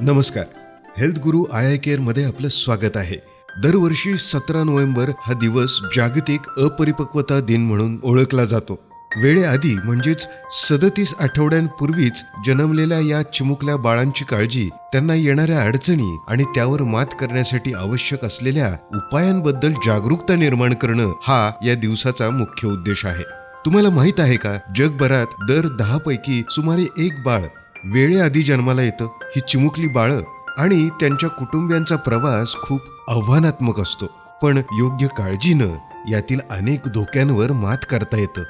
नमस्कार. Health Guru I I केअरमध्ये आपलं स्वागत आहे. दरवर्षी सतरा नोव्हेंबर हा दिवस जागतिक अपरिपक्वता दिन म्हणून ओळखला जातो. वेळेआधी म्हणजेच सदतीस आठवड्यांपूर्वीच जन्मलेल्या या चिमुकल्या बाळांची काळजी त्यांना येणाऱ्या अडचणी आणि त्यावर मात करण्यासाठी आवश्यक असलेल्या उपायांबद्दल जागरूकता निर्माण करणं हा या दिवसाचा मुख्य उद्देश आहे. तुम्हाला माहीत आहे का? जगभरात दर दहा पैकी सुमारे एक बाळ वेळेआधी जन्माला येतं ही चिमुकली बाळं आणि त्यांच्या कुटुंबियांचा प्रवास खूप आव्हानात्मक असतो. पण योग्य काळजीनं यातील अनेक धोक्यांवर मात करता येतं.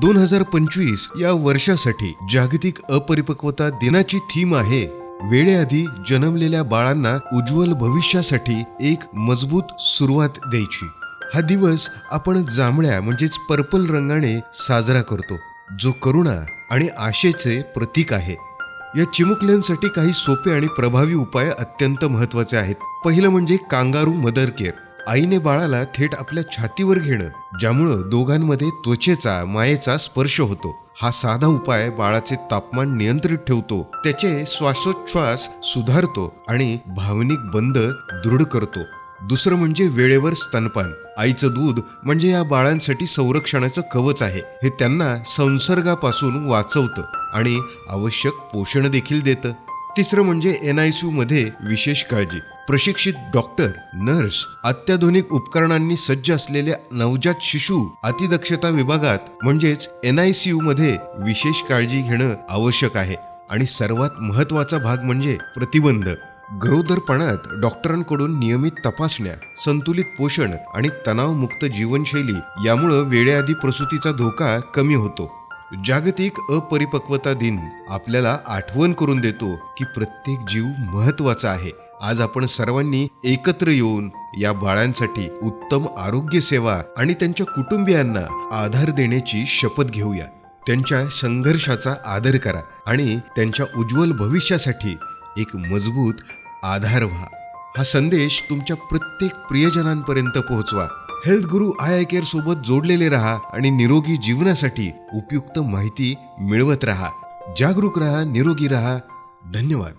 दोन हजार पंचवीस या वर्षासाठी जागतिक अपरिपक्वता दिनाची थीम आहे वेळेआधी जन्मलेल्या बाळांना उज्ज्वल भविष्यासाठी एक मजबूत सुरुवात द्यायची. हा दिवस आपण जांभळ्या म्हणजेच पर्पल रंगाने साजरा करतो जो करुणा आणि आशेचे प्रतीक आहे. या चिमुकल्यांसाठी काही सोपे आणि प्रभावी उपाय अत्यंत महत्त्वाचे आहेत. पहिलं म्हणजे कांगारू मदर केअर. आईने बाळाला थेट आपल्या छातीवर घेणं ज्यामुळं दोघांमध्ये त्वचेचा मायेचा स्पर्श होतो. हा साधा उपाय बाळाचे तापमान नियंत्रित ठेवतो त्याचे श्वासोच्छ्वास सुधारतो आणि भावनिक बंध दृढ करतो. दुसरं म्हणजे वेळेवर स्तनपान. आईचं दूध म्हणजे या बाळांसाठी संरक्षणाचं कवच आहे. हे त्यांना संसर्गापासून वाचवतं. आणि आवश्यक पोषण देखील देतं. तिसरं म्हणजे एन आय सी मध्ये विशेष काळजी. प्रशिक्षित डॉक्टर नर्स अत्याधुनिक उपकरणांनी सज्ज असलेल्या नवजात शिशु अतिदक्षता विभागात म्हणजेच एन आय सी मध्ये विशेष काळजी घेणं आवश्यक आहे. आणि सर्वात महत्त्वाचा भाग म्हणजे प्रतिबंध. गरोदरपणात डॉक्टरांकडून नियमित तपासण्या संतुलित पोषण आणि तणावमुक्त जीवनशैली यामुळं वेळेआधी प्रसूतीचा धोका कमी होतो. जागतिक अपरिपक्वता दिन आपल्याला आठवण करून देतो की प्रत्येक जीव महत्त्वाचा आहे. आज आपण सर्वांनी एकत्र येऊन या बाळांसाठी उत्तम आरोग्य सेवा आणि त्यांच्या कुटुंबियांना आधार देण्याची शपथ घेऊया. त्यांच्या संघर्षाचा आदर करा आणि त्यांच्या उज्ज्वल भविष्यासाठी एक मजबूत आधार व्हा. हा संदेश तुमच्या प्रत्येक प्रियजनांपर्यंत पोहोचवा. Health Guru I I care सोबत जोडलेले राहा आणि निरोगी जीवनासाठी उपयुक्त माहिती मिळवत राहा. जागरूक राहा निरोगी राहा. धन्यवाद.